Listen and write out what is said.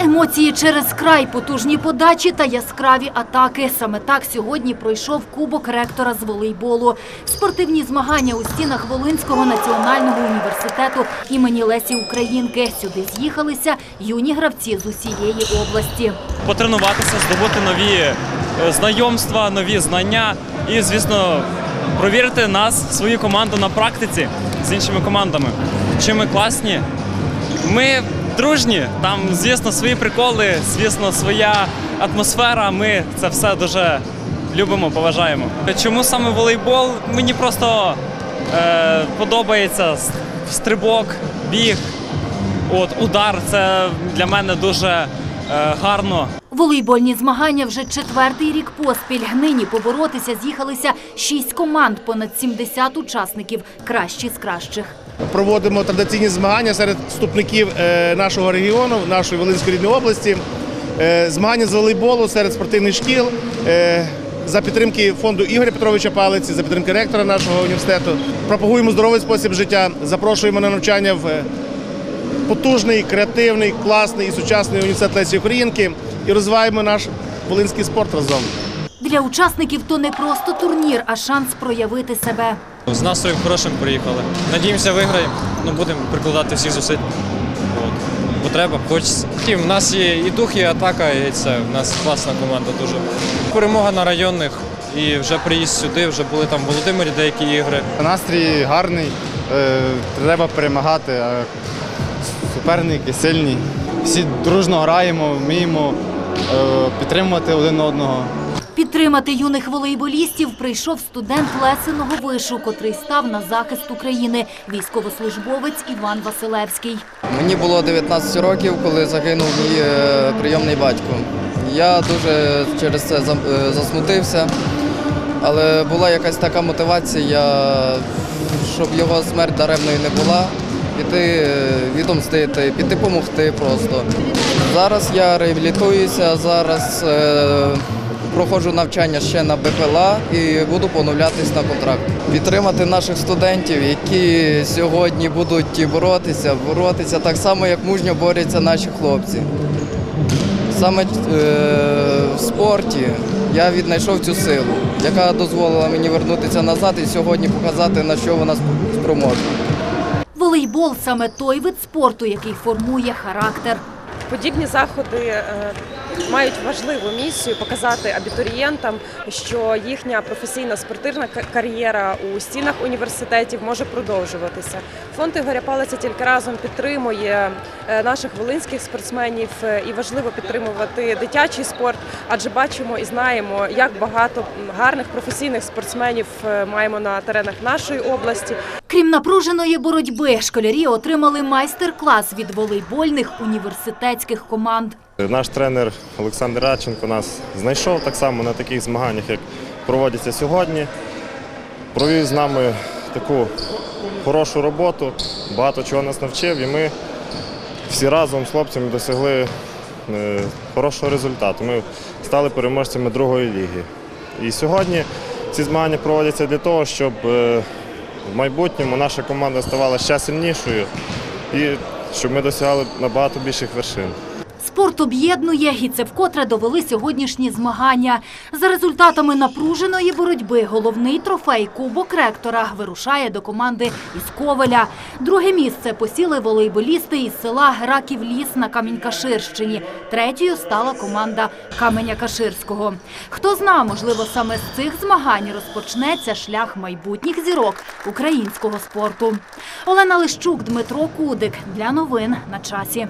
Емоції через край, потужні подачі та яскраві атаки. Саме так сьогодні пройшов кубок ректора з волейболу. Спортивні змагання у стінах Волинського національного університету імені Лесі Українки. Сюди з'їхалися юні гравці з усієї області. потренуватися, здобути нові е, знайомства, нові знання і, звісно, провірити нас, свою команду на практиці з іншими командами. Чи ми класні? Ми дружні, там, звісно, свої приколи, звісно, своя атмосфера. Ми це все дуже любимо, поважаємо. Чому саме волейбол? Мені просто е, подобається стрибок, біг, от, удар. Це для мене дуже е, гарно. Волейбольні змагання вже четвертий рік поспіль. Нині поборотися з'їхалися шість команд, понад 70 учасників, кращі з кращих. проводимо традиційні змагання серед вступників е, нашого регіону, нашої Волинської рідної області. Е, Змагання з волейболу серед спортивних шкіл е, за підтримки фонду Ігоря Петровича Палиці, за підтримки ректора нашого університету. Пропагуємо здоровий спосіб життя, запрошуємо на навчання в потужний, креативний, класний і сучасний університет Лесі Українки і розвиваємо наш волинський спорт разом. Для учасників то не просто турнір, а шанс проявити себе. З настроєм хорошим приїхали. Надіємося, виграємо. Ну, будемо прикладати всіх зусиль. От. Бо треба, хочеться. І в нас є і дух, і атака, і це. В нас класна команда дуже. Перемога на районних. І вже приїзд сюди, вже були там в Володимирі деякі ігри. Настрій гарний, е, треба перемагати. а Суперники сильні. Всі дружно граємо, вміємо підтримувати один одного. Підтримати юних волейболістів прийшов студент Лесиного вишу, котрий став на захист України, військовослужбовець Іван Василевський. Мені було 19 років, коли загинув мій е, прийомний батько. Я дуже через це е, засмутився, але була якась така мотивація, щоб його смерть даремною не була, піти е, відомстити, піти допомогти просто. Зараз я реабілітуюся, зараз е, проходжу навчання ще на БПЛА і буду поновлятись на контракт. Підтримати наших студентів, які сьогодні будуть боротися, боротися так само, як мужньо борються наші хлопці. Саме е, в спорті я віднайшов цю силу, яка дозволила мені вернутися назад і сьогодні показати, на що вона спроможна. Волейбол саме той вид спорту, який формує характер. Подібні заходи е, мають важливу місію показати абітурієнтам, що їхня професійна спортивна кар'єра у стінах університетів може продовжуватися. Фонд Ігоря Палиця тільки разом підтримує е, наших волинських спортсменів е, і важливо підтримувати дитячий спорт, адже бачимо і знаємо, як багато гарних професійних спортсменів маємо на теренах нашої області. Крім напруженої боротьби, школярі отримали майстер-клас від волейбольних університетських команд. Наш тренер Олександр Радченко нас знайшов так само на таких змаганнях, як проводяться сьогодні. Провів з нами таку хорошу роботу, багато чого нас навчив, і ми всі разом з хлопцями досягли е, хорошого результату. Ми стали переможцями другої ліги. І сьогодні ці змагання проводяться для того, щоб е, в майбутньому наша команда ставала ще сильнішою і щоб ми досягали набагато більших вершин. Спорт об'єднує, і це вкотре довели сьогоднішні змагання. За результатами напруженої боротьби головний трофей Кубок ректора вирушає до команди із Ковеля. Друге місце посіли волейболісти із села Гераків-Ліс на Камінь-Каширщині. Третьою стала команда Каменя-Каширського. Хто зна, можливо, саме з цих змагань розпочнеться шлях майбутніх зірок українського спорту. Олена Лищук, Дмитро Кудик. Для новин на часі.